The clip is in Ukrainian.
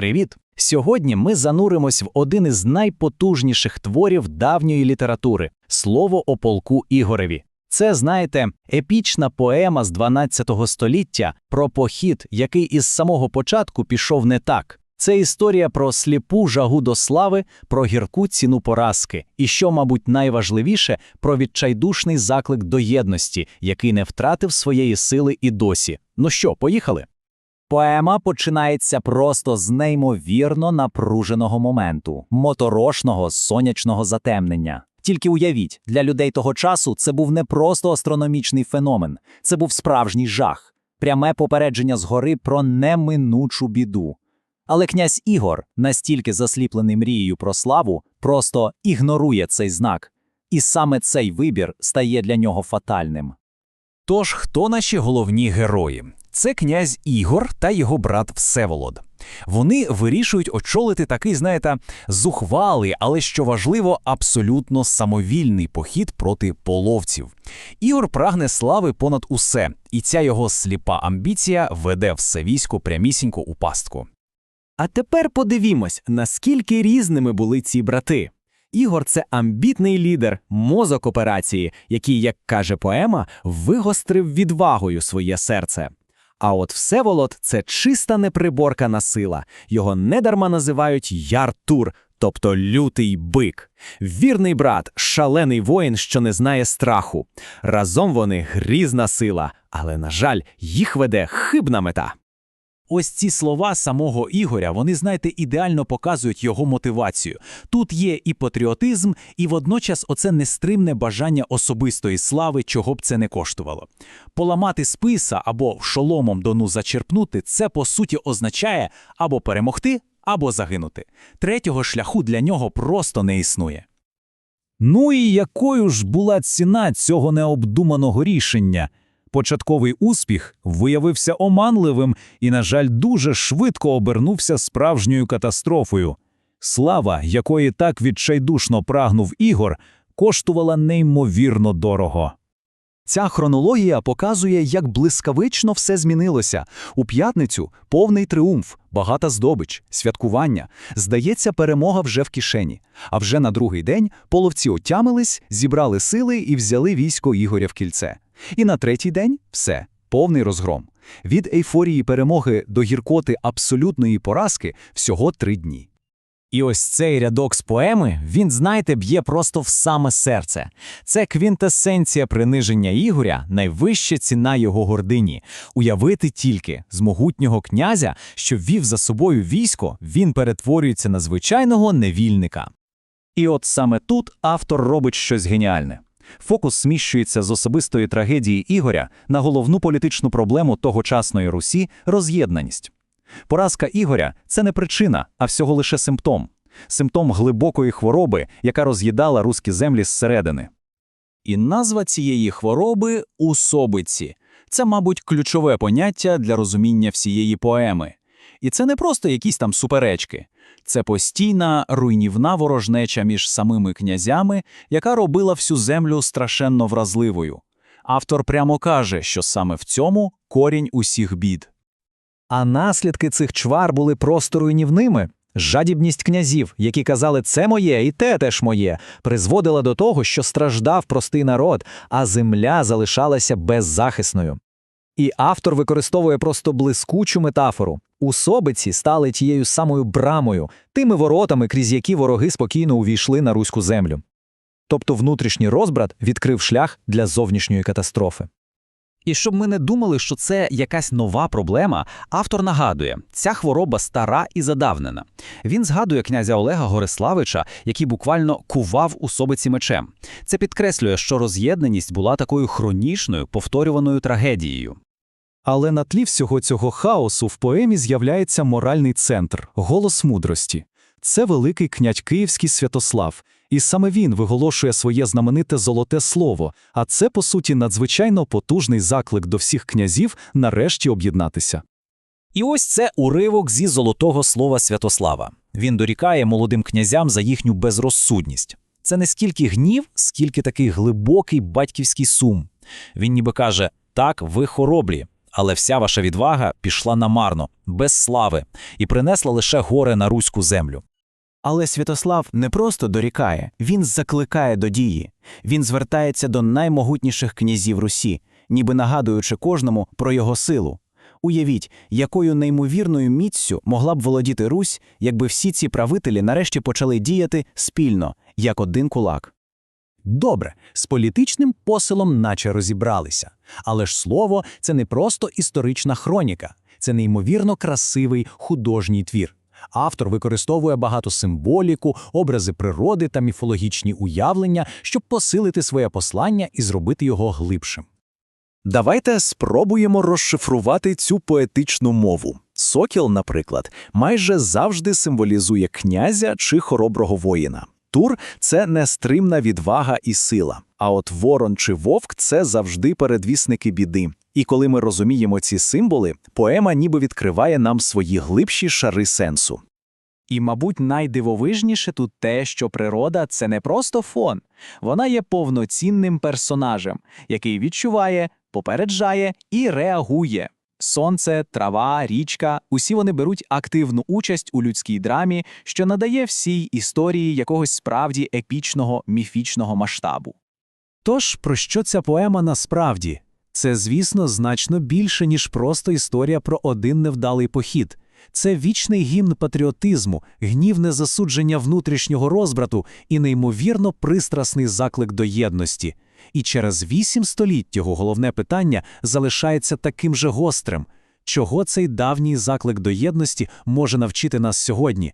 Привіт! Сьогодні ми зануримось в один із найпотужніших творів давньої літератури слово о полку Ігореві. Це, знаєте, епічна поема з 12 століття про похід, який із самого початку пішов не так. Це історія про сліпу жагу до слави, про гірку ціну поразки, і що, мабуть, найважливіше, про відчайдушний заклик до єдності, який не втратив своєї сили і досі. Ну що, поїхали? Поема починається просто з неймовірно напруженого моменту, моторошного сонячного затемнення. Тільки уявіть, для людей того часу це був не просто астрономічний феномен, це був справжній жах, пряме попередження згори про неминучу біду. Але князь Ігор, настільки засліплений мрією про славу, просто ігнорує цей знак, і саме цей вибір стає для нього фатальним. Тож, хто наші головні герої? Це князь Ігор та його брат Всеволод. Вони вирішують очолити такий, знаєте, зухвалий, але що важливо, абсолютно самовільний похід проти половців. Ігор прагне слави понад усе, і ця його сліпа амбіція веде все військо прямісінько у пастку. А тепер подивімось, наскільки різними були ці брати. Ігор це амбітний лідер, мозок операції, який, як каже поема, вигострив відвагою своє серце. А от Всеволод це чиста неприборкана сила. Його недарма називають Яртур, тобто лютий бик. Вірний брат, шалений воїн, що не знає страху. Разом вони грізна сила, але, на жаль, їх веде хибна мета. Ось ці слова самого Ігоря, вони, знаєте, ідеально показують його мотивацію. Тут є і патріотизм, і водночас оце нестримне бажання особистої слави, чого б це не коштувало. Поламати списа або шоломом дону зачерпнути, це по суті означає або перемогти, або загинути. Третього шляху для нього просто не існує. Ну і якою ж була ціна цього необдуманого рішення? Початковий успіх виявився оманливим і, на жаль, дуже швидко обернувся справжньою катастрофою. Слава, якої так відчайдушно прагнув Ігор, коштувала неймовірно дорого. Ця хронологія показує, як блискавично все змінилося. У п'ятницю повний тріумф, багата здобич, святкування. Здається, перемога вже в кишені. А вже на другий день половці отямились, зібрали сили і взяли військо Ігоря в кільце. І на третій день все, повний розгром. Від ейфорії перемоги до гіркоти абсолютної поразки всього три дні. І ось цей рядок з поеми, він, знаєте, б'є просто в саме серце. Це квінтесенція приниження Ігоря, найвища ціна його гордині. Уявити тільки з могутнього князя, що вів за собою військо, він перетворюється на звичайного невільника. І от саме тут автор робить щось геніальне. Фокус сміщується з особистої трагедії Ігоря на головну політичну проблему тогочасної Русі роз'єднаність. Поразка Ігоря це не причина, а всього лише симптом симптом глибокої хвороби, яка роз'їдала руські землі зсередини. І назва цієї хвороби усобиці. Це, мабуть, ключове поняття для розуміння всієї поеми. І це не просто якісь там суперечки, це постійна руйнівна ворожнеча між самими князями, яка робила всю землю страшенно вразливою. Автор прямо каже, що саме в цьому корінь усіх бід. А наслідки цих чвар були просто руйнівними. Жадібність князів, які казали це моє і те теж моє, призводила до того, що страждав простий народ, а земля залишалася беззахисною. І автор використовує просто блискучу метафору. Усобиці стали тією самою брамою, тими воротами, крізь які вороги спокійно увійшли на руську землю. Тобто внутрішній розбрат відкрив шлях для зовнішньої катастрофи. І щоб ми не думали, що це якась нова проблема, автор нагадує, ця хвороба стара і задавнена. Він згадує князя Олега Гориславича, який буквально кував у собиці мечем. Це підкреслює, що роз'єднаність була такою хронічною повторюваною трагедією. Але на тлі всього цього хаосу в поемі з'являється моральний центр, голос мудрості. Це великий князь Київський Святослав, і саме він виголошує своє знамените золоте слово, а це, по суті, надзвичайно потужний заклик до всіх князів нарешті об'єднатися. І ось це уривок зі золотого слова Святослава. Він дорікає молодим князям за їхню безрозсудність. Це не скільки гнів, скільки такий глибокий батьківський сум. Він ніби каже: так, ви хороблі, Але вся ваша відвага пішла намарно, без слави, і принесла лише горе на руську землю. Але Святослав не просто дорікає, він закликає до дії. Він звертається до наймогутніших князів Русі, ніби нагадуючи кожному про його силу. Уявіть, якою неймовірною міцю могла б володіти Русь, якби всі ці правителі нарешті почали діяти спільно, як один кулак. Добре, з політичним посилом наче розібралися. Але ж слово – це не просто історична хроніка, це неймовірно красивий художній твір. Автор використовує багато символіку, образи природи та міфологічні уявлення, щоб посилити своє послання і зробити його глибшим. Давайте спробуємо розшифрувати цю поетичну мову. Сокіл, наприклад, майже завжди символізує князя чи хороброго воїна. Тур це нестримна відвага і сила. А от ворон чи вовк це завжди передвісники біди. І коли ми розуміємо ці символи, поема ніби відкриває нам свої глибші шари сенсу. І, мабуть, найдивовижніше тут те, що природа це не просто фон, вона є повноцінним персонажем, який відчуває, попереджає і реагує. Сонце, трава, річка усі вони беруть активну участь у людській драмі, що надає всій історії якогось справді епічного міфічного масштабу. Тож, про що ця поема насправді? Це, звісно, значно більше, ніж просто історія про один невдалий похід. Це вічний гімн патріотизму, гнівне засудження внутрішнього розбрату і неймовірно пристрасний заклик до єдності. І через вісім століть його головне питання залишається таким же гострим. Чого цей давній заклик до єдності може навчити нас сьогодні?